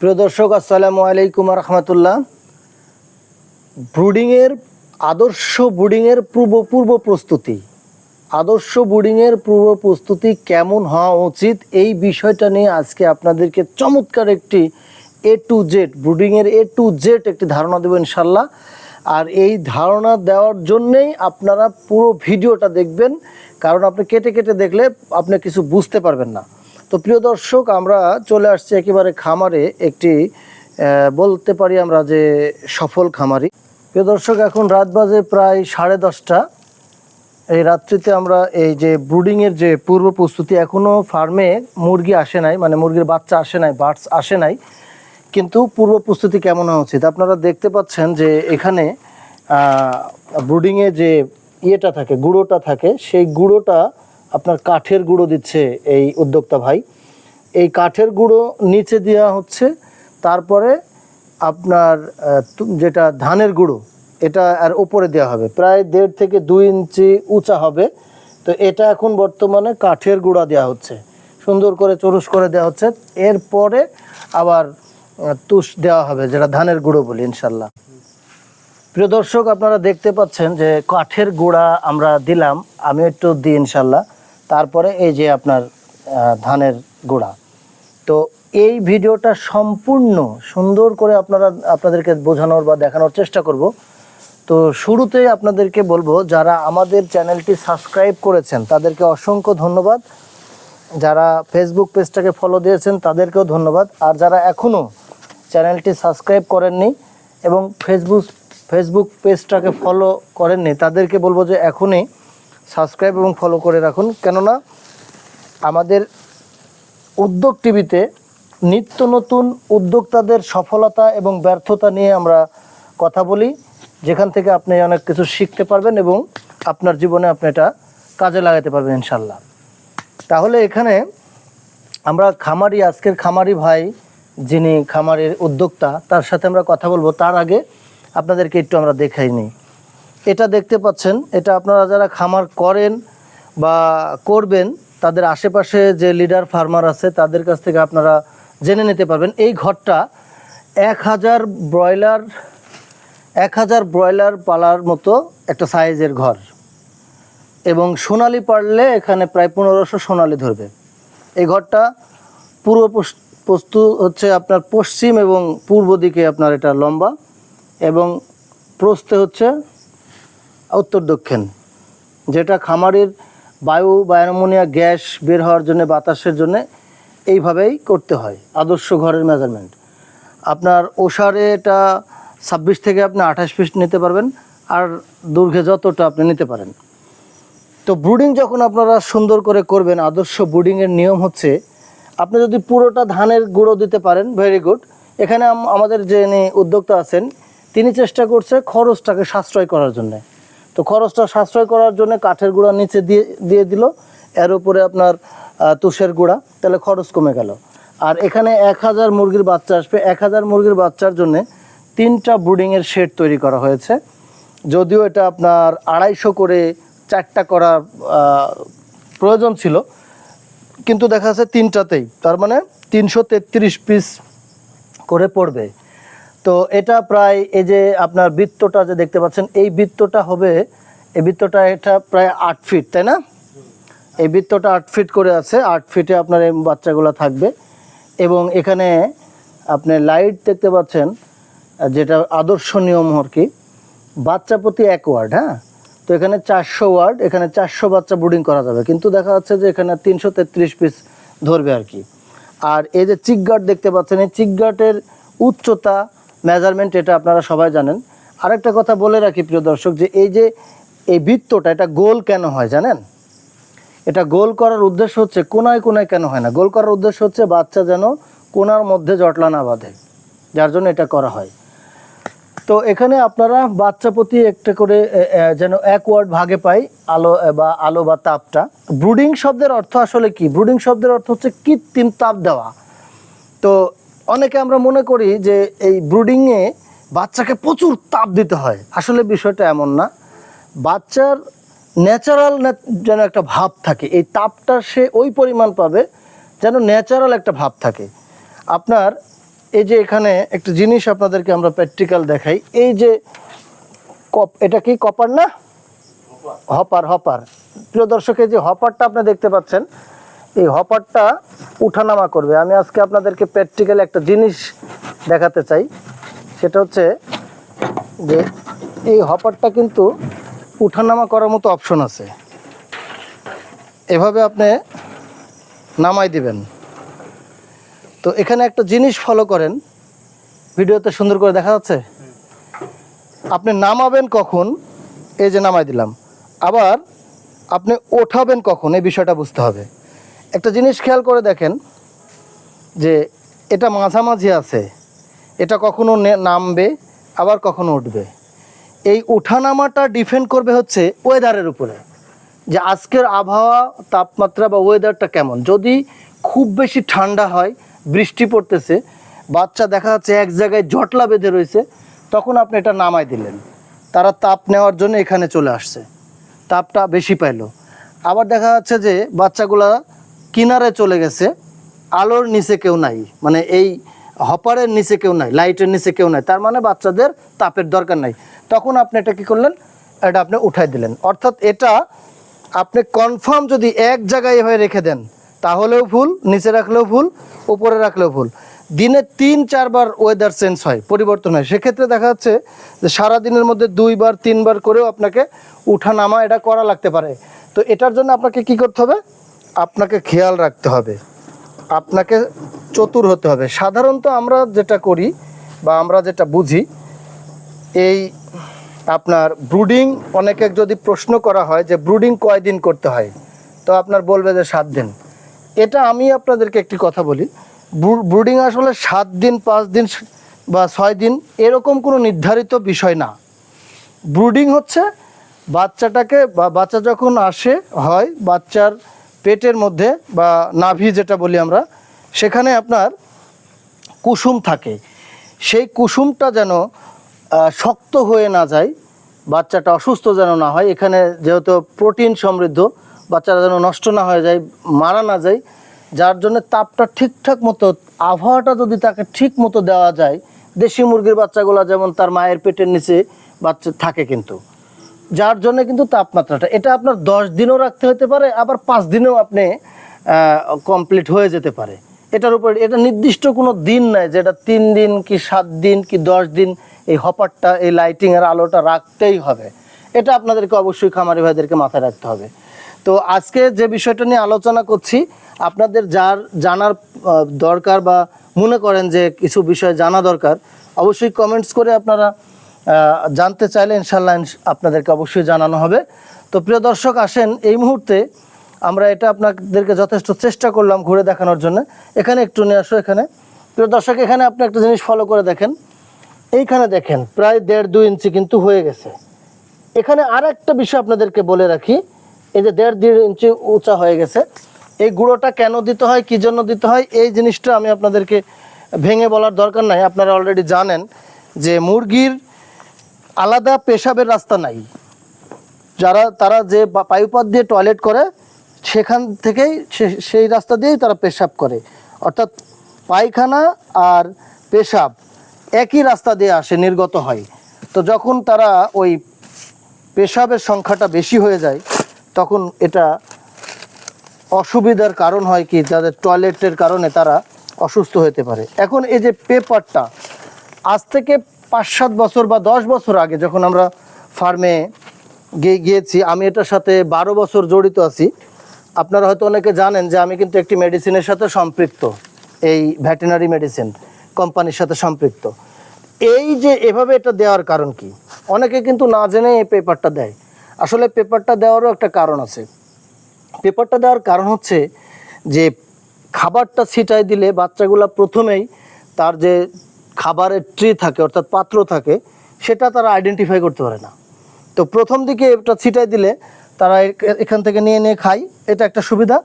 প্রিয় দর্শক, আসসালামু আলাইকুম রহমতুল্লাহ ব্রুডিংয়ের আদর্শ ব্রুডিংয়ের পূর্ব পূর্ব প্রস্তুতি। আদর্শ ব্রুডিংয়ের পূর্ব প্রস্তুতি কেমন হওয়া উচিত? এই বিষয়টা নিয়ে আজকে আপনাদেরকে চমৎকার একটি এ টু জেড ব্রুডিংয়ের এ টু জেড একটি ধারণা দেবো ইনশাল্লাহ আর এই ধারণা দেওয়ার জন্যেই আপনারা পুরো ভিডিওটা দেখবেন, কারণ আপনি কেটে কেটে দেখলে আপনি কিছু বুঝতে পারবেন না। তো প্রিয় দর্শক, আমরা চলে আসছি একেবারে খামারে একটি বলতে পারি আমরা যে সফল খামারি। প্রিয় দর্শক, এখন রাত বাজে প্রায় সাড়ে দশটা। এই রাত্রিতে আমরা এই যে ব্রুডিংয়ের যে পূর্ব প্রস্তুতি এখনও ফার্মে মুরগি আসে নাই মানে মুরগির বাচ্চা আসে নাই, বার্ডস আসে নাই। কিন্তু পূর্ব প্রস্তুতি কেমন হওয়া উচিত? আপনারা দেখতে পাচ্ছেন যে এখানে ব্রুডিংয়ে যে ইয়েটা থাকে, গুঁড়োটা থাকে, সেই গুঁড়োটা আপনার কাঠের গুঁড়ো দিচ্ছে এই উদ্যোক্তা ভাই। এই কাঠের গুঁড়ো নিচে দেওয়া হচ্ছে, তারপরে আপনার যেটা ধানের গুঁড়ো, এটা আর উপরে দেওয়া হবে। প্রায় দেড় থেকে দুই ইঞ্চি উঁচা হবে। তো এটা এখন বর্তমানে কাঠের গুঁড়া দেওয়া হচ্ছে। সুন্দর করে চরুস করে দেওয়া হচ্ছে। এরপরে আবার তুষ দেওয়া হবে, যেটা ধানের গুঁড়ো বলি, ইনশাল্লাহ। প্রিয় দর্শক, আপনারা দেখতে পাচ্ছেন যে কাঠের গুঁড়া আমরা দিলাম। আমি একটু দিই, ইনশাল্লাহ। তারপরে এই যে আপনার ধানের গোড়া। তো এই ভিডিওটা সম্পূর্ণ সুন্দর করে আপনারা, আপনাদেরকে বোঝানোর বা দেখানোর চেষ্টা করব। তো শুরুতেই আপনাদেরকে বলব, যারা আমাদের চ্যানেলটি সাবস্ক্রাইব করেছেন, তাদেরকে অসংখ্য ধন্যবাদ। যারা ফেসবুক পেজটাকে ফলো দিয়েছেন, তাদেরকেও ধন্যবাদ। আর যারা এখনও চ্যানেলটি সাবস্ক্রাইব করেননি এবং ফেসবুক ফেসবুক পেজটাকে ফলো করেননি, তাদেরকে বলব যে এখনই সাবস্ক্রাইব এবং ফলো করে রাখুন। কেননা আমাদের উদ্যোগ টিভিতে নিত্য নতুন উদ্যোক্তাদের সফলতা এবং ব্যর্থতা নিয়ে আমরা কথা বলি, যেখান থেকে আপনি অনেক কিছু শিখতে পারবেন এবং আপনার জীবনে আপনি এটা কাজে লাগাতে পারবেন ইনশাল্লাহ তাহলে এখানে আমরা খামারি, আজকের খামারি ভাই যিনি খামারের উদ্যোক্তা, তার সাথে আমরা কথা বলব। তার আগে আপনাদেরকে একটু আমরা দেখাই নিই এটা দেখতে পাচ্ছেন, এটা আপনারা যারা খামার করেন বা করবেন, তাদের আশেপাশে যে লিডার ফার্মার আছে, তাদের কাছ থেকে আপনারা জেনে নিতে পারবেন। এই ঘরটা এক হাজার ব্রয়লার, এক হাজার ব্রয়লার পালার মতো একটা সাইজের ঘর। এবং সোনালি পারলে এখানে প্রায় পনেরোশো সোনালি ধরবে। এই ঘরটা পূর্ব পস- প্রস্তু হচ্ছে আপনার পশ্চিম এবং পূর্ব দিকে আপনার এটা লম্বা এবং প্রস্থে হচ্ছে উত্তর দক্ষিণ, যেটা খামারের বায়ু বা অ্যামোনিয়া গ্যাস বের হওয়ার জন্য, বাতাসের জন্য এইভাবেই করতে হয়, আদর্শ ঘরের মেজারমেন্ট আপনার ওষারে এটা ছাব্বিশ থেকে আপনি আঠাশ পিস নিতে পারবেন, আর দৈর্ঘ্যে যতটা আপনি নিতে পারেন। তো ব্রুডিং যখন আপনারা সুন্দর করে করবেন, আদর্শ ব্রুডিংয়ের নিয়ম হচ্ছে, আপনি যদি পুরোটা ধানের গুঁড়ো দিতে পারেন ভেরি গুড এখানে আম- আমাদের যে উদ্যোক্তা আছেন, তিনি চেষ্টা করছে খরচটাকে সাশ্রয় করার জন্য। তো খরচটা সাশ্রয় করার জন্য কাঠের গুঁড়া নিচে দিয়ে দিয়ে দিল। এর উপরে আপনার তুষের গুঁড়া, তাহলে খরচ কমে গেল। আর এখানে এক হাজার মুরগির বাচ্চা আসবে। এক হাজার মুরগির বাচ্চার জন্য তিনটা ব্রুডিংয়ের শেড তৈরি করা হয়েছে। যদিও এটা আপনার আড়াইশো করে চারটা করার প্রয়োজন ছিল। কিন্তু দেখা যাচ্ছে তিনটাতেই। তার মানে তিনশো তেত্রিশ পিস করে পড়বে। তো এটা প্রায় এই যে আপনার বৃত্তটা যে দেখতে পাচ্ছেন, এই বৃত্তটা হবে, এই বৃত্তটা এটা প্রায় আট ফিট, তাই না? এই বৃত্তটা আট ফিট করে আছে, আট ফিটে আপনার এই বাচ্চাগুলো থাকবে। এবং এখানে আপনি লাইট দেখতে পাচ্ছেন, যেটা আদর্শ নিয়ম আর কি, বাচ্চা প্রতি এক ওয়ার্ড হ্যাঁ? তো এখানে চারশো ওয়ার্ড, এখানে চারশো বাচ্চা ব্রুডিং করা যাবে। কিন্তু দেখা যাচ্ছে যে এখানে তিনশো তেত্রিশ পিস ধরবে আর কি। আর এই যে চিকগার্ড দেখতে পাচ্ছেন, এই চিকগার্ডের উচ্চতা মেজারমেন্ট এটা আপনারা সবাই জানেন। আরেকটা কথা বলে রাখি প্রিয় দর্শক যে এই যে এই বৃত্তটা, এটা গোল কেন হয় জানেন? এটা গোল করার উদ্দেশ্য হচ্ছে কোনায় কোনায় কেন হয় না? গোল করার উদ্দেশ্য হচ্ছে বাচ্চা যেন কোনার মধ্যে জটলা না বাঁধে, যার জন্য এটা করা হয়। তো এখানে আপনারা বাচ্চা প্রতি একটা করে যেন এক ওয়ার্ড ভাগে পাই, আলো বা আলো বা তাপটা। ব্রুডিং শব্দের অর্থ আসলে কি? ব্রুডিং শব্দের অর্থ হচ্ছে কৃত্রিম তাপ দেওয়া। তো অনেকে আমরা মনে করি যে এই ব্রুডিংয়ে বাচ্চাকে প্রচুর তাপ দিতে হয়। আসলে বিষয়টা এমন না। বাচ্চার ন্যাচারাল যেন একটা ভাব থাকে এই তাপটা সে ওই পরিমাণ পাবে যেন ন্যাচারাল একটা ভাব থাকে। আপনার এই যে এখানে একটা জিনিস আপনাদেরকে আমরা প্র্যাকটিক্যাল দেখাই। এই যে কপ এটা কি কপার না? হপার। হপার প্রিয় দর্শক যে হপারটা আপনি দেখতে পাচ্ছেন এই হপারটা উঠানামা করবে। আমি আজকে আপনাদেরকে প্র্যাকটিক্যাল একটা জিনিস দেখাতে চাই। সেটা হচ্ছে যে এই হপারটা কিন্তু উঠানামা করার মতো অপশন আছে। এভাবে আপনি নামাই দিবেন। তো এখানে একটা জিনিস ফলো করেন। ভিডিওতে সুন্দর করে দেখা যাচ্ছে? আপনি নামাবেন কখন? এই যে নামাই দিলাম। আবার আপনি ওঠাবেন কখন? এই বিষয়টা বুঝতে হবে। একটা জিনিস খেয়াল করে দেখেন যে এটা মাঝামাঝি আছে, এটা কখনো নামবে, আবার কখনো উঠবে। এই ওঠানামাটা ডিপেন্ড করবে হচ্ছে ওয়েদারের উপরে, যে আজকের আবহাওয়া, তাপমাত্রা বা ওয়েদারটা কেমন। যদি খুব বেশি ঠান্ডা হয়, বৃষ্টি পড়তেছে, বাচ্চা দেখা যাচ্ছে এক জায়গায় জটলা বেঁধে রয়েছে, তখন আপনি এটা নামাই দিলেন। তারা তাপ নেওয়ার জন্য এখানে চলে আসছে। তাপটা বেশি পাইলো। আবার দেখা যাচ্ছে যে বাচ্চাগুলা কিনারে চলে গেছে, আলোর নিচে কেউ নাই মানে এই হপারের নিচে কেউ নাই, লাইটের নিচে কেউ নাই, তার মানে বাচ্চাদের তাপের দরকার নাই। তখন আপনি এটা কি করলেন? এটা আপনি উঠাই দিলেন। অর্থাৎ এটা আপনি কনফার্ম যদি এক জায়গায় এভাবে রেখে দেন, তাহলেও ভুল, নিচে রাখলেও ভুল, উপরে রাখলেও ভুল। দিনে তিন, চারবার ওয়েদার চেঞ্জ হয়, পরিবর্তন হয়। সেক্ষেত্রে দেখা যাচ্ছে যে সারা দিনের মধ্যে দুইবার, তিনবার করেও আপনাকে উঠা নামা এটা করা লাগতে পারে। তো এটার জন্য আপনাকে কি করতে হবে? আপনাকে খেয়াল রাখতে হবে। আপনাকে চতুর হতে হবে। সাধারণত আমরা যেটা করি বা আমরা যেটা বুঝি, এই আপনার ব্রুডিং অনেকে যদি প্রশ্ন করা হয় যে ব্রুডিং কয়দিন করতে হয়, তো আপনার বলবে যে সাত দিন। এটা আমি আপনাদেরকে একটি কথা বলি ব্রুডিং আসলে সাত দিন, পাঁচ দিন বা ছয় দিন এরকম কোনো নির্ধারিত বিষয় না। ব্রুডিং হচ্ছে বাচ্চাটাকে বা বাচ্চা যখন আসে, হয় বাচ্চার পেটের মধ্যে বা নাভি যেটা বলি আমরা, সেখানে আপনার কুসুম থাকে। সেই কুসুমটা যেন শক্ত হয়ে না যায়, বাচ্চাটা অসুস্থ যেন না হয়, এখানে যেহেতু প্রোটিন সমৃদ্ধ, বাচ্চাটা যেন নষ্ট না হয়ে যায়, মারা না যায়, যার জন্য তাপটা ঠিকঠাক মতো, আবহাওয়াটা যদি তাকে ঠিক মতো দেওয়া যায়, দেশি মুরগির বাচ্চাগুলো যেমন তার মায়ের পেটের নিচে বাচ্চা থাকে কিন্তু। যার জন্য কিন্তু তাপমাত্রাটা, এটা আপনার দশ দিনও রাখতে হতে পারে, আবার পাঁচ দিনেও আপনি কমপ্লিট হয়ে যেতে পারে। এটার উপর, এটা নির্দিষ্ট কোনো দিন নাই যেটা তিন দিন কি সাত দিন কি দশ দিন, এই হপারটা, এই লাইটিংয়ের আলোটা রাখতেই হবে। এটা আপনাদেরকে অবশ্যই খামারি ভাইদেরকে মাথায় রাখতে হবে। তো আজকে যে বিষয়টা নিয়ে আলোচনা করছি, আপনাদের যার জানার দরকার বা মনে করেন যে কিছু বিষয় জানা দরকার, অবশ্যই কমেন্টস করে আপনারা জানতে চাইলে ইনশাল্লাহ ইনশ- আপনাদেরকে অবশ্যই জানানো হবে। তো প্রিয় দর্শক, আসেন এই মুহূর্তে আমরা এটা আপনাদেরকে যথেষ্ট চেষ্টা করলাম ঘুরে দেখানোর জন্য। এখানে একটু নিয়ে আসো এখানে। প্রিয় দর্শক, এখানে আপনি একটা জিনিস ফলো করে দেখেন। এইখানে দেখেন, প্রায় দেড় দুই ইঞ্চি কিন্তু হয়ে গেছে। এখানে আর একটা বিষয় আপনাদেরকে বলে রাখি, এই যে দেড় দুই ইঞ্চি উঁচা হয়ে গেছে। এই গুঁড়োটা কেন দিতে হয়, কি জন্য দিতে হয়, এই জিনিসটা আমি আপনাদেরকে ভেঙে বলার দরকার নাই। আপনারা অলরেডি জানেন যে মুরগির আলাদা পেশাবের রাস্তা নাই। যারা, তারা যে পায়ুপথ দিয়ে টয়লেট করে, সেখান থেকেই সেই রাস্তা দিয়েই তারা পেশাব করে। অর্থাৎ পায়খানা আর পেশাব একই রাস্তা দিয়ে আসে, নির্গত হয়। তো যখন তারা ওই পেশাবের সংখ্যাটা বেশি হয়ে যায়, তখন এটা অসুবিধার কারণ হয় কি, যাদের টয়লেটের কারণে তারা অসুস্থ হতে পারে। এখন এই যে পেপারটা আজ থেকে পাঁচ সাত বছর বা দশ বছর আগে যখন আমরা ফার্মে গিয়ে গিয়েছি, আমি এটার সাথে বারো বছর জড়িত আছি। আপনারা হয়তো অনেকে জানেন যে আমি কিন্তু একটি মেডিসিনের সাথে সম্পৃক্ত, এই ভেটেনারি মেডিসিন কোম্পানির সাথে সম্পৃক্ত। এই যে এভাবে এটা দেওয়ার কারণ কি? অনেকে কিন্তু না জেনে এই পেপারটা দেয়। আসলে পেপারটা দেওয়ারও একটা কারণ আছে। পেপারটা দেওয়ার কারণ হচ্ছে যে, খাবারটা ছিটাই দিলে বাচ্চাগুলা প্রথমেই তার যে খাবারের ট্রি থাকে, অর্থাৎ পাত্র থাকে, সেটা তারা আইডেন্টিফাই করতে পারে না। তো প্রথম দিকে এটা ছিটাই দিলে তারা এখান থেকে নিয়ে নিয়ে খায়। এটা একটা সুবিধা।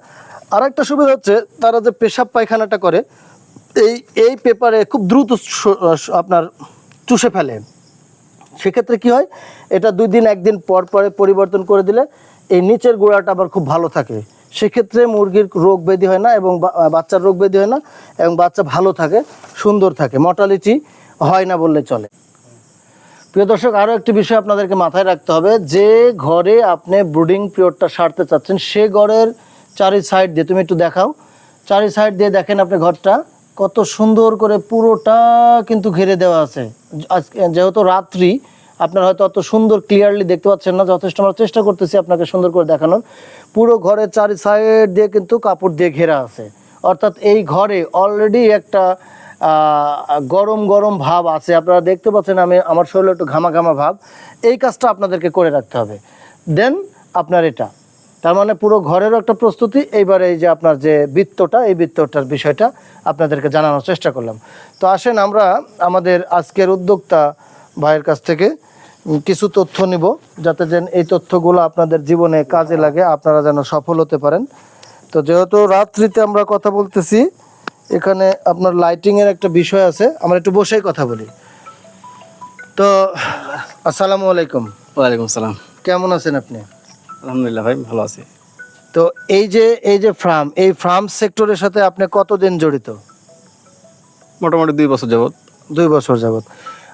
আর একটা সুবিধা হচ্ছে, তারা যে পেশাব পায়খানাটা করে, এই এই পেপারে খুব দ্রুত আপনার চুষে ফেলে। সেক্ষেত্রে কি হয়, এটা দুই দিন, একদিন পর পরে পরিবর্তন করে দিলে, এই নিচের গোড়াটা আবার খুব ভালো থাকে। সেক্ষেত্রে মুরগির রোগ ব্যাধি হয় না এবং বাচ্চার রোগ ব্যাধি হয় না এবং বাচ্চা ভালো থাকে, সুন্দর থাকে। মর্টালিটি হয় না বললে চলে। প্রিয় দর্শক, আরও একটি বিষয় আপনাদেরকে মাথায় রাখতে হবে। যে ঘরে আপনি ব্রুডিং পিরিয়ডটা সারতে চাচ্ছেন, সে ঘরের চারি সাইড দিয়ে, তুমি একটু দেখাও। চারি সাইড দিয়ে দেখেন আপনি ঘরটা, কত সুন্দর করে পুরোটা কিন্তু ঘিরে দেওয়া আছে। যেহেতু রাত্রি আপনার হয়তো অত সুন্দর ক্লিয়ারলি দেখতে পাচ্ছেন না, যথেষ্ট আমরা চেষ্টা করতেছি আপনাকে সুন্দর করে দেখানোর। পুরো ঘরের চারি সাইড দিয়ে কিন্তু কাপড় দিয়ে ঘেরা আছে। অর্থাৎ এই ঘরে অলরেডি একটা গরম গরম ভাব আছে। আপনারা দেখতে পাচ্ছেন আমি, আমার শরীরে একটু ঘামা ঘামা ভাব। এই কাজটা আপনাদেরকে করে রাখতে হবে। দেন আপনার এটা। তার মানে পুরো ঘরেরও একটা প্রস্তুতি। এইবারে এই যে আপনার যে বৃত্তটা, এই বৃত্তটার বিষয়টা আপনাদেরকে জানানোর চেষ্টা করলাম। তো আসেন আমরা আমাদের আজকের উদ্যোক্তা ভাইয়ের কাছ থেকে কিছু তথ্য নিব যাতে যেন এই তথ্যগুলো আপনাদের জীবনে কাজে লাগে আপনারা যেন সফল হতে পারেন। তো যেহেতু রাত্রিতে আমরা কথা বলতেছি এখানে আপনার লাইটিং এর একটা বিষয় আছে আমরা একটু বসেই কথা বলি। তো আসসালামু আলাইকুম। ওয়ালাইকুম সালাম। কেমন আছেন আপনি? আলহামদুলিল্লাহ ভাই ভালো আছি। তো এই যে এই যে ফার্ম এই ফার্ম সেক্টরের সাথে আপনি কতদিন জড়িত? মোটামুটি দুই বছর যাবত দুই বছর যাবত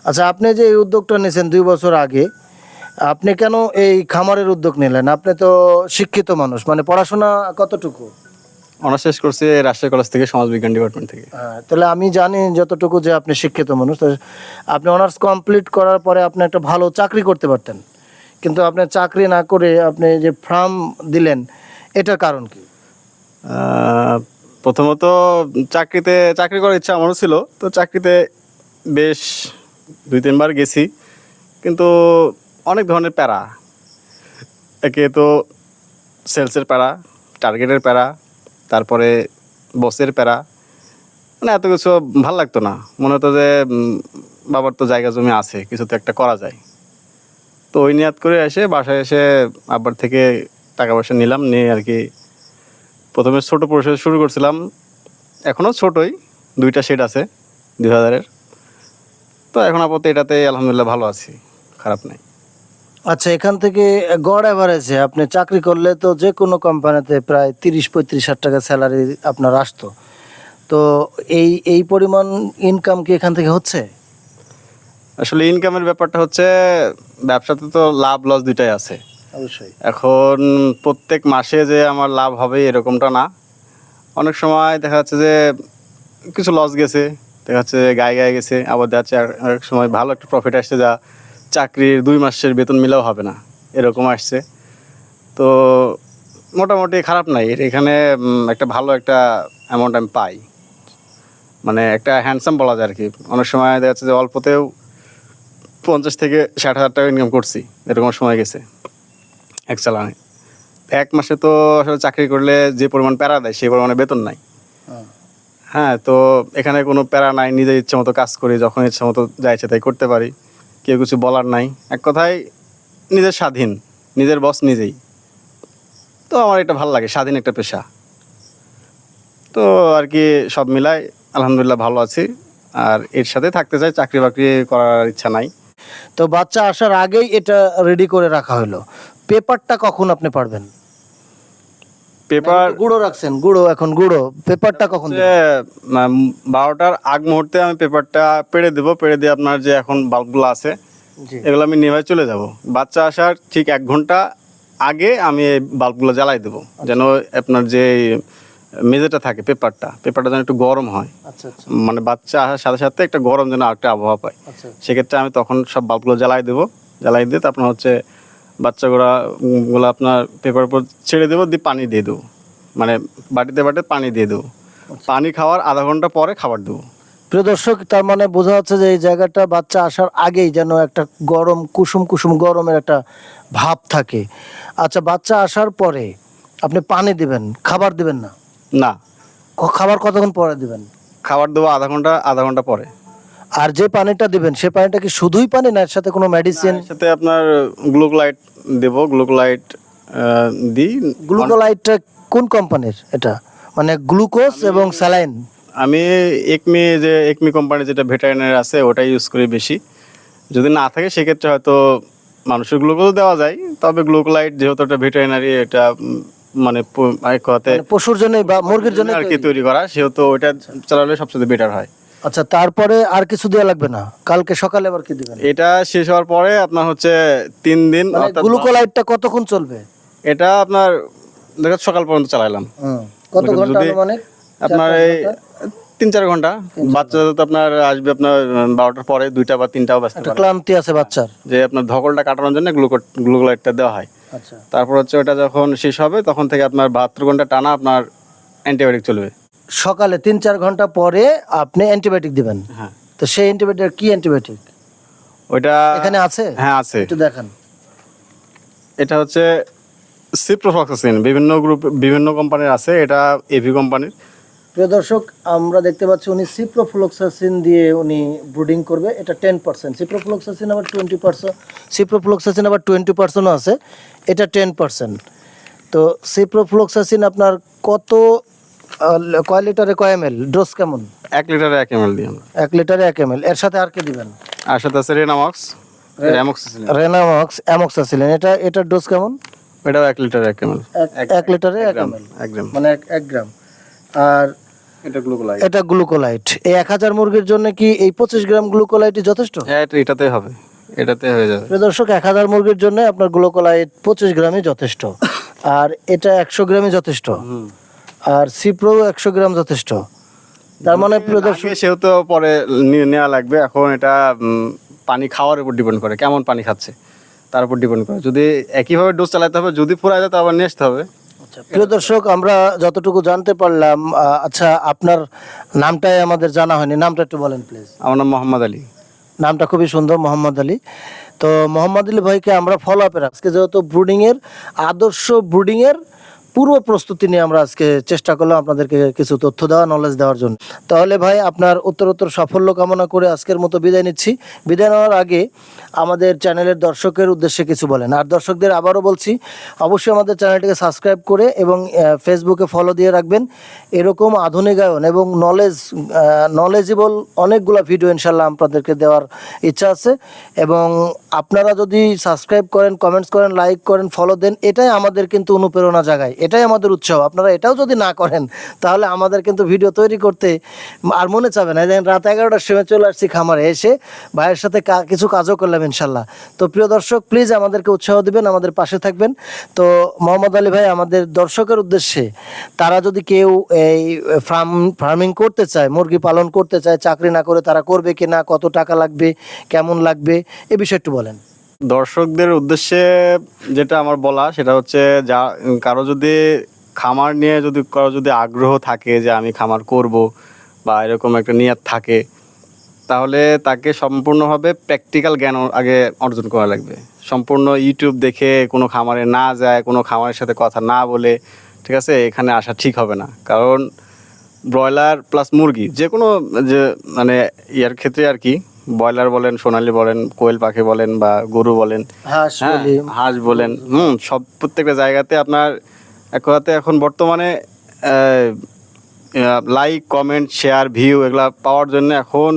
আচ্ছা আপনি যে এই উদ্যোগটা নিয়েছেন দুই বছর আগে আপনি কেন এই খামারের উদ্যোগ নিলেন? আপনি তো শিক্ষিত মানুষ মানে পড়াশোনা কতটুকু? অনার্স শেষ করছি রাজশাহী কলেজ থেকে সমাজবিজ্ঞান ডিপার্টমেন্ট থেকে। হ্যাঁ, তাহলে আমি জানি যতটুকু যে আপনি শিক্ষিত মানুষ আপনি অনার্স কমপ্লিট করার পরে আপনি একটা ভালো চাকরি করতে পারতেন। কিন্তু আপনি চাকরি না করে আপনি যে ফার্ম দিলেন এটার কারণ কি? প্রথমত চাকরিতে চাকরি করার ইচ্ছা আমারও ছিল তো চাকরিতে বেশ দুই তিনবার গেছি, কিন্তু অনেক ধরনের প্যারা। একে তো সেলসের প্যারা, টার্গেটের প্যারা, তারপরে বসের প্যারা। মানে এত কিছু ভালো লাগতো না। মনে হতো যে বাবার তো জায়গা জমি আছে, কিছু তো একটা করা যায়। তো ওই নিয়াত করে এসে বাসায় এসে আব্বার থেকে টাকা পয়সা নিলাম, নিয়ে আর কি প্রথমে ছোট পরিসরে শুরু করছিলাম। এখনও ছোটই, দুইটা সেট আছে, দুই হাজারের। তো এখন আপাতত এটাতে আলহামদুলিল্লাহ ভালো আছি খারাপ নাই। আচ্ছা এখান থেকে গড় অ্যাভারেজে আপনি চাকরি করলে তো যে কোনো কোম্পানিতে প্রায় তিরিশ পঁয়ত্রিশ হাজার টাকা স্যালারি আপনার আসতো। তো এই এই পরিমাণ ইনকাম কি এখান থেকে হচ্ছে? আসলে ইনকামের ব্যাপারটা হচ্ছে ব্যবসাতে তো লাভ লস দুইটাই আছে। অবশ্যই। এখন প্রত্যেক মাসে যে আমার লাভ হবে এরকমটা না। অনেক সময় দেখা যাচ্ছে যে কিছু লস গেছে দেখা যাচ্ছে গায়ে গায়ে গেছে, আবার দেখা যাচ্ছে এক সময় ভালো একটা প্রফিট আসছে যা চাকরির দুই মাসের বেতন মিলেও হবে না, এরকম আসছে। তো মোটামুটি খারাপ নাই এখানে একটা ভালো একটা অ্যামাউন্ট আমি পাই। মানে একটা হ্যান্ডসাম বলা যায় আর কি অনেক সময় দেখা যাচ্ছে যে অল্পতেও পঞ্চাশ থেকে ষাট হাজার টাকা ইনকাম করছি, এরকম সময় গেছে এক চালানে। এক মাসে তো আসলে চাকরি করলে যে পরিমাণ প্যারা দেয়, সেই পরিমাণে বেতন নাই। হ্যাঁ তো এখানে কোনো প্যারা নাই, নিজের ইচ্ছে মতো কাজ করি, যখন ইচ্ছে মতো যা তাই করতে পারি। কেউ কিছু বলার নাই। এক কথায়, নিজের স্বাধীন, নিজের বস নিজেই। তো আমার এটা ভালো লাগে, স্বাধীন একটা পেশা। তো আর কি সব মিলাই, আলহামদুলিল্লাহ ভালো আছি। আর এর সাথে থাকতে চাই, চাকরি বাকরি করার ইচ্ছা নাই। তো বাচ্চা আসার আগেই এটা রেডি করে রাখা হলো। পেপারটা কখন আপনি পারবেন? পেপার গুঁড়ো রাখছেন গুঁড়ো এখন গুঁড়ো। পেপারটা কখন বারোটার আগ মুহূর্তে আমি পেপারটা পেড়ে দেবো পেড়ে দিয়ে আপনার যে এখন বাল্বগুলো আছে এগুলো আমি নেভায় চলে যাব। বাচ্চা আসার ঠিক এক ঘণ্টা আগে আমি এই বাল্বগুলো জ্বালাই দেবো যেন আপনার যে মেঝেটা থাকে পেপারটা পেপারটা যেন একটু গরম হয়। আচ্ছা আচ্ছা। মানে বাচ্চা আসার সাথে সাথে একটা গরম যেন একটা আবহাওয়া পায়। আচ্ছা। সেক্ষেত্রে আমি তখন সব বাল্বগুলো জ্বালাই দেবো জ্বালাই দিয়ে তারপর হচ্ছে বাচ্চাগুলা উম, গুলো আপনার পেপার উপর ছেড়ে দেবো দিয়ে পানি দিয়ে দেবো। মানে বাটিতে বাটিতে পানি দিয়ে দেবো। পানি খাওয়ার আধা ঘণ্টা পরে খাবার দেবো। প্রিয় দর্শক তার মানে বোঝা যাচ্ছে যে এই জায়গাটা বাচ্চা আসার আগেই যেন একটা গরম কুসুম কুসুম গরমের একটা ভাব থাকে। আচ্ছা বাচ্চা আসার পরে আপনি পানি দিবেন খাবার দিবেন না? না। খাবার কতক্ষণ পরে দিবেন? খাবার দেবো আধা ঘণ্টা আধা ঘণ্টা পরে। আর যে পানিটা দিবেন সে পানিটা কি শুধুই পানি না এর সাথে কোনো মেডিসিন সাথে আপনার গ্লুকোলাইট দেবো গ্লুকোলাইট দিই গ্লুকোলাইটটা কোন কোম্পানির এটা? মানে গ্লুকোজ এবং স্যালাইন। আমি একমি যে একমি কোম্পানি যেটা ভেটারিনারি আছে ওটাই ইউজ করি বেশি। যদি না থাকে সেক্ষেত্রে হয়তো মানুষের গ্লুকোজ দেওয়া যায় তবে গ্লুকোলাইট যেহেতু এটা ভেটারিনারি এটা মানে কথাতে মানে পশুর জন্য বা মুরগির জন্য আর কি তৈরি। করা সেহেতু ওইটা চালালে সবচেয়ে বেটার হয়। আচ্ছা তারপরে আর কিছু দেওয়া লাগবে না? কালকে সকালে আবার কি দিবেন? এটা শেষ হওয়ার পরে আপনার হচ্ছে তিন দিন মানে গ্লুকোলাইটটা কতক্ষণ চলবে? এটা আপনার দেখা সকাল পর্যন্ত চালাইলাম। কত ঘণ্টা আনুমানিক? আপনার এই তিন চার ঘণ্টা? বাচ্চা তো আপনার আসবে আপনার বারোটার পরে দুইটা বা তিনটাও একটা ক্লান্তি আছে বাচ্চার। যে আপনার ধকলটা কাটানোর জন্য গ্লুকো গ্লুকোলাইটটা দেওয়া হয়। আচ্ছা। তারপর হচ্ছে ওটা যখন শেষ হবে তখন থেকে আপনার বাহাত্তর ঘণ্টা টানা আপনার অ্যান্টিবায়োটিক চলবে। সকালে তিন চার ঘণ্টা পরে আপনি অ্যান্টিবায়োটিক দিবেন। হ্যাঁ। তো সেই অ্যান্টিবায়োটিক কি অ্যান্টিবায়োটিক ওইটা এখানে আছে? হ্যাঁ আছে। একটু দেখান। এটা হচ্ছে সিপ্রোফ্লক্সাসিন বিভিন্ন গ্রুপ বিভিন্ন কোম্পানির আছে এটা এভি কোম্পানির প্রিয় দর্শক আমরা দেখতে পাচ্ছি উনি সিপ্রোফ্লক্সাসিন দিয়ে উনি ব্রুডিং করবে এটা টেন পার্সেন্ট সিপ্রোফ্লক্সাসিন আবার টোয়েন্টি পার্সেন্ট সিপ্রোফ্লক্সাসিন আবার টোয়েন্টি পার্সেন্টও আছে এটা টেন পার্সেন্ট তো সিপ্রোফ্লক্সাসিন আপনার কত কয় লিটারে কয় এম এল? ডোজ কেমন? এক লিটারে এক এম এল দিই আমরা। এক লিটারে এক এম এল। এর সাথে আর কি দিবেন? আর সাথে আছে রেনামক্স রেনামক্স অ্যামক্সাসিলিন এটা এটার ডোজ কেমন? এটাও এক লিটারে এক এম এল। এক- লিটারে এক এম এল। এক গ্রাম। মানে এক গ্রাম। আর এটা গ্লুকোলাইট এটা গ্লুকোলাইট এই এক হাজার মুরগির জন্য কি এই পঁচিশ গ্রাম গ্লুকোলাইটই যথেষ্ট? হ্যাঁ এটা এটাতে হবে। এটাতে হয়ে যাবে। দর্শক এক হাজার মুরগির জন্য আপনার গ্লুকোলাইট পঁচিশ গ্রামই যথেষ্ট। আর এটা একশো গ্রামই যথেষ্ট। আর সিপ্রো একশো গ্রাম যথেষ্ট। তার মানে প্রিয় দর্শক সেহেতু পরে নিয়ে নেওয়া লাগবে এখন এটা পানি খাওয়ার উপর ডিপেন্ড করে কেমন পানি খাচ্ছে তার উপর ডিপেন্ড করে। যদি একইভাবে ডোজ চালাতে হবে যদি ফুরায় যায় তো আবার নিয়ে আসতে হবে। আচ্ছা, প্রিয় দর্শক আমরা যতটুকু জানতে পারলাম আচ্ছা আপনার নামটাই আমাদের জানা হয়নি। নামটা একটু বলেন প্লিজ আমার নাম মোহাম্মদ আলী। নামটা খুবই সুন্দর মোহাম্মদ আলী। তো মোহাম্মদ আলী ভাইকে আমরা ফলো আপে আজকে যেহেতু ব্রুডিংয়ের আদর্শ ব্রুডিংয়ের পূর্ব প্রস্তুতি নিয়ে আমরা আজকে চেষ্টা করলাম আপনাদেরকে কিছু তথ্য দেওয়া নলেজ দেওয়ার জন্য। তাহলে ভাই, আপনার উত্তরোত্তর সাফল্য কামনা করে আজকের মতো বিদায় নিচ্ছি। বিদায় নেওয়ার আগে আমাদের চ্যানেলের দর্শকের উদ্দেশ্যে কিছু বলেন। আর দর্শকদের আবারও বলছি, অবশ্যই আমাদের চ্যানেলটিকে সাবস্ক্রাইব করে এবং ফেসবুকে ফলো দিয়ে রাখবেন। এরকম আধুনিকায়ন এবং নলেজ নলেজেবল অনেকগুলো ভিডিও ইনশাল্লাহ আপনাদেরকে দেওয়ার ইচ্ছা আছে। এবং আপনারা যদি সাবস্ক্রাইব করেন কমেন্টস করেন লাইক করেন ফলো দেন, এটাই আমাদের কিন্তু অনুপ্রেরণা জাগায়। এটাই আমাদের উৎসাহ আপনারা এটাও যদি না করেন, তাহলে আমাদের কিন্তু ভিডিও তৈরি করতে আর মনে চাবে না। রাত এগারোটার সময় চলে আসছি খামারে এসে, ভাইয়ের সাথে কিছু কাজও করলাম। ইনশাল্লাহ। তো প্রিয় দর্শক প্লিজ আমাদেরকে উৎসাহ দিবেন, আমাদের পাশে থাকবেন। তো মোহাম্মদ আলী ভাই, আমাদের দর্শকের উদ্দেশ্যে, তারা যদি কেউ এই ফার্ম ফার্মিং করতে চায়, মুরগি পালন করতে চায়, চাকরি না করে তারা করবে কি না, কত টাকা লাগবে, কেমন লাগবে, এ বিষয়ে একটু বলেন। দর্শকদের উদ্দেশ্যে যেটা আমার বলা, সেটা হচ্ছে যা, কারও যদি খামার নিয়ে যদি, কারও যদি আগ্রহ থাকে যে আমি খামার করব বা এরকম একটা নিয়াত থাকে তাহলে তাকে সম্পূর্ণভাবে প্র্যাকটিক্যাল জ্ঞান আগে অর্জন করা লাগবে। সম্পূর্ণ ইউটিউব দেখে কোনো খামারে না যায় কোনো খামারের সাথে কথা না বলে ঠিক আছে? এখানে আসা ঠিক হবে না। কারণ ব্রয়লার প্লাস মুরগি যে কোনো যে মানে ইয়ার ক্ষেত্রে আর কি ব্রয়লার বলেন সোনালি বলেন কোয়েল পাখি বলেন বা গরু বলেন হ্যাঁ, হাঁস বলেন হুম সব প্রত্যেকটা জায়গাতে আপনার এক কথাতে এখন বর্তমানে লাইক কমেন্ট শেয়ার ভিউ এগুলো পাওয়ার জন্য এখন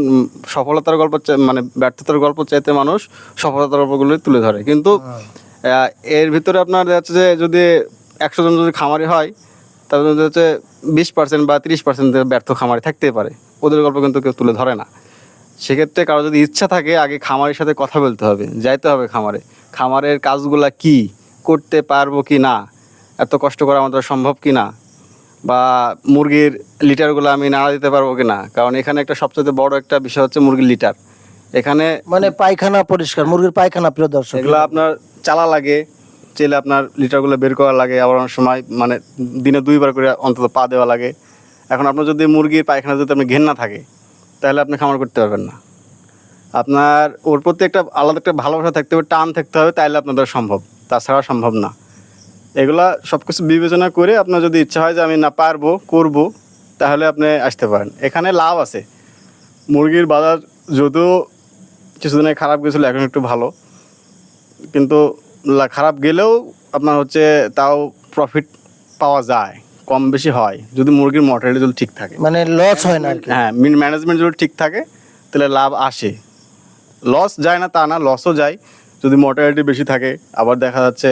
সফলতার গল্প মানে ব্যর্থতার গল্প চাইতে মানুষ সফলতার গল্পগুলো তুলে ধরে। কিন্তু এর ভিতরে আপনার দেখা যাচ্ছে যে যদি একশো জন যদি খামারি হয় তাহলে দেখা যাচ্ছে বিশ পার্সেন্ট বা তিরিশ পার্সেন্ট ব্যর্থ খামারি থাকতেই পারে। ওদের গল্প কিন্তু কেউ তুলে ধরে না। সেক্ষেত্রে কারও যদি ইচ্ছা থাকে, আগে খামারের সাথে কথা বলতে হবে, যাইতে হবে খামারে। খামারের কাজগুলা কি, করতে পারব কি না, এত কষ্ট করা আমাদের সম্ভব কি না বা মুরগির লিটারগুলো আমি নাড়া দিতে পারব কি না কারণ এখানে একটা সবচেয়ে বড় একটা বিষয় হচ্ছে মুরগির লিটার। এখানে মানে পায়খানা পরিষ্কার মুরগির পায়খানা প্রিয় দর্শক। এগুলো আপনার চালা লাগে চেলে আপনার লিটারগুলো বের করা লাগে আবার অনেক সময় মানে দিনে দুইবার করে অন্তত পা দেওয়া লাগে। এখন আপনার যদি মুরগির পায়খানা যদি আপনি ঘেন্না থাকে তাহলে আপনি খামার করতে পারবেন না। আপনার ওর প্রতি একটা আলাদা একটা ভালোবাসা থাকতে হবে টান থাকতে হবে তাহলে আপনাদের সম্ভব। তাছাড়া সম্ভব না। এগুলা সব কিছু বিবেচনা করে আপনার যদি ইচ্ছা হয় যে আমি না পারব করব তাহলে আপনি আসতে পারেন। এখানে লাভ আছে। মুরগির বাজার যদিও কিছুদিন খারাপ গেছিল এখন একটু ভালো। কিন্তু খারাপ গেলেও আপনার হচ্ছে তাও প্রফিট পাওয়া যায় কম বেশি হয়। যদি মুরগির মর্টালিটি যদি ঠিক থাকে। মানে লস হয় না হ্যাঁ ম্যানেজমেন্ট যদি ঠিক থাকে তাহলে লাভ আসে। লস যায় না তা না লসও যায়। যদি মর্টালিটি বেশি থাকে আবার দেখা যাচ্ছে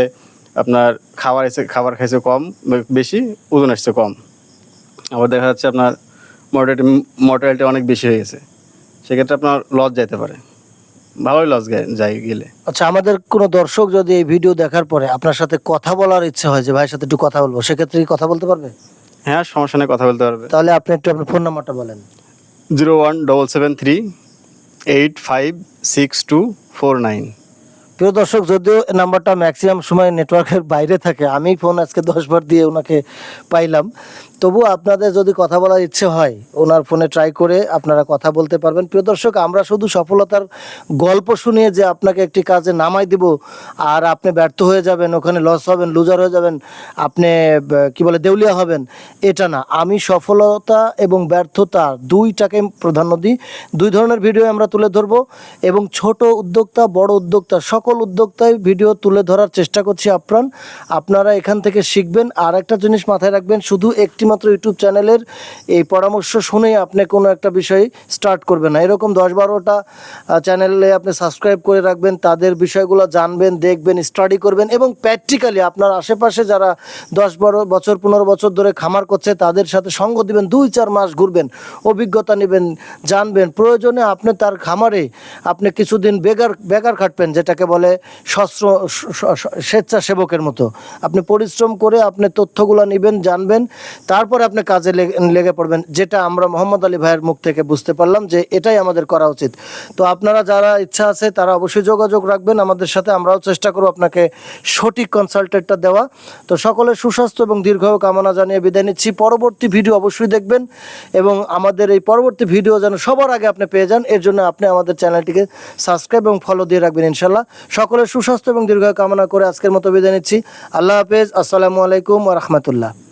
আপনার খাবার এসে খাবার খাইছে কম বেশি ওজন আসছে কম। আবার দেখা যাচ্ছে আপনার মর্টালিটি মর্টালিটি অনেক বেশি হয়ে গেছে। সেক্ষেত্রে আপনার লস যাইতে পারে। ভালোই লস যায় গেলে। আচ্ছা আমাদের কোনো দর্শক যদি এই ভিডিও দেখার পরে আপনার সাথে কথা বলার ইচ্ছে হয় যে ভাইয়ের সাথে একটু কথা বলব সেক্ষেত্রে কি কথা বলতে পারবে? হ্যাঁ সমস্যা নেই কথা বলতে পারবে। তাহলে আপনি একটু আপনার ফোন নাম্বারটা বলেন। Zero one double seven three eight five six two four nine প্রিয় দর্শক, যদিও নাম্বারটা ম্যাক্সিমাম সময় নেটওয়ার্কের বাইরে থাকে, আমি ফোন আজকে দশবার দিয়ে ওনাকে পাইলাম। তবু আপনাদের যদি কথা বলার ইচ্ছে হয়, ওনার ফোনে ট্রাই করে আপনারা কথা বলতে পারবেন। প্রিয় দর্শক, আমরা শুধু সফলতার গল্প শুনিয়ে যে আপনাকে একটি কাজে নামাই দিব, আর আপনি ব্যর্থ হয়ে যাবেন, ওখানে লস হবেন লুজার হয়ে যাবেন, আপনি কি বলে, দেউলিয়া হবেন, এটা না। আমি সফলতা এবং ব্যর্থতা দুইটাকে প্রাধান্য দিই। দুই ধরনের ভিডিও আমরা তুলে ধরবো এবং ছোট উদ্যোক্তা, বড় উদ্যোক্তা, সকল উদ্যোক্তাই ভিডিও তুলে ধরার চেষ্টা করছি, আপ্রাণ। আপনারা এখান থেকে শিখবেন। আর একটা জিনিস মাথায় রাখবেন, শুধু একটিমাত্র ইউটিউব চ্যানেলের এই পরামর্শ শুনেই আপনি কোনো একটা বিষয় স্টার্ট করবেন না। এরকম দশ বারোটা চ্যানেলে আপনি সাবস্ক্রাইব করে রাখবেন, তাদের বিষয়গুলো জানবেন, দেখবেন স্টাডি করবেন এবং প্র্যাকটিক্যালি আপনার আশেপাশে যারা দশ বারো বছর, পনেরো বছর ধরে খামার করছে, তাদের সাথে সঙ্গ দিবেন, দুই চার মাস ঘুরবেন, অভিজ্ঞতা নেবেন, জানবেন। প্রয়োজনে আপনি তার খামারে আপনি কিছুদিন বেগার বেকার খাটবেন, যেটাকে বলে শস্ত্র স্বেচ্ছাসেবকের মতো। আপনি পরিশ্রম করে আপনি তথ্যগুলো নেবেন, জানবেন তারপরে আপনি কাজে লেগে- পড়বেন, যেটা আমরা মোহাম্মদ আলী ভাইয়ের মুখ থেকে বুঝতে পারলাম যে এটাই আমাদের করা উচিত। তো আপনারা যারা ইচ্ছা আছে, তারা অবশ্যই যোগাযোগ রাখবেন আমাদের সাথে, আমরাও চেষ্টা করব আপনাকে সঠিক কনসালটেন্টটা দেওয়া। তো সকলের সুস্বাস্থ্য এবং দীর্ঘ কামনা জানিয়ে বিদায় নিচ্ছি। পরবর্তী ভিডিও অবশ্যই দেখবেন এবং আমাদের এই পরবর্তী ভিডিও যেন সবার আগে আপনি পেয়ে যান, এর জন্য আপনি আমাদের চ্যানেলটিকে সাবস্ক্রাইব এবং ফলো দিয়ে রাখবেন ইনশাল্লাহ সকলের সুস্বাস্থ্য এবং দীর্ঘায়ু কামনা করে আজকের মতো বিদায় নিচ্ছি। আল্লাহ হাফেজ, আসসালামু আলাইকুম রহমতুল্লাহ।